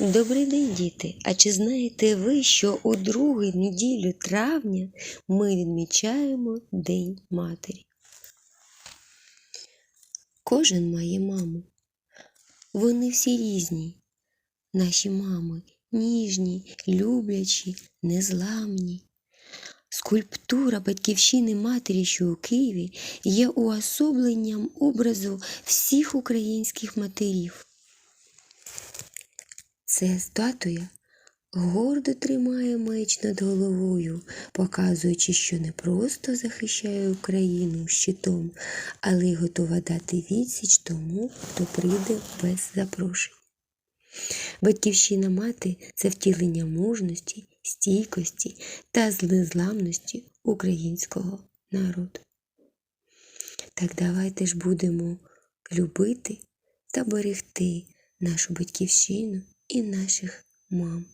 Добрий день, діти! А чи знаєте ви, що у другу неділю травня ми відмічаємо День Матері? Кожен має маму. Вони всі різні. Наші мами ніжні, люблячі, незламні. Скульптура батьківщини матері, що у Києві, є уособленням образу всіх українських матерів. Ця статуя гордо тримає меч над головою, показуючи, що не просто захищає Україну щитом, але й готова дати відсіч тому, хто прийде без запрошень. Батьківщина мати це втілення мужності, стійкості та незламності українського народу. Так давайте ж будемо любити та берегти нашу батьківщину і наших мам.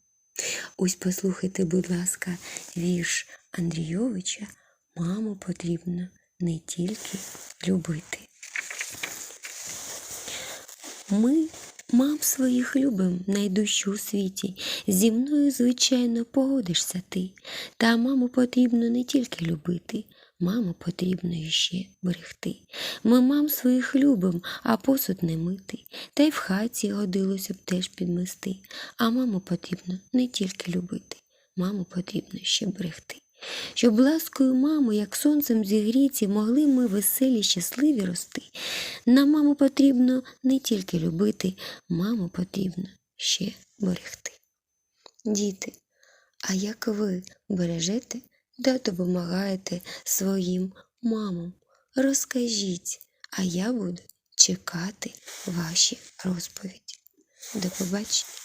Ось послухайте, будь ласка, вірш Андрійовича Маму потрібно не тільки любити. Ми мам своїх любим найдужчу у світі. Зі мною, звичайно, погодишся ти. Та маму потрібно не тільки любити, маму потрібно іще берегти. Ми мам своїх любим, а посуд не мити. Та й в хаті годилося б теж підмести. А маму потрібно не тільки любити, маму потрібно ще берегти. Щоб ласкою мами, як сонцем зігріті, могли ми веселі, щасливі рости. На маму потрібно не тільки любити, маму потрібно ще берегти. Діти, а як ви бережете та допомагаєте своїм мамам? Розкажіть, а я буду чекати ваші розповіді. До побачення!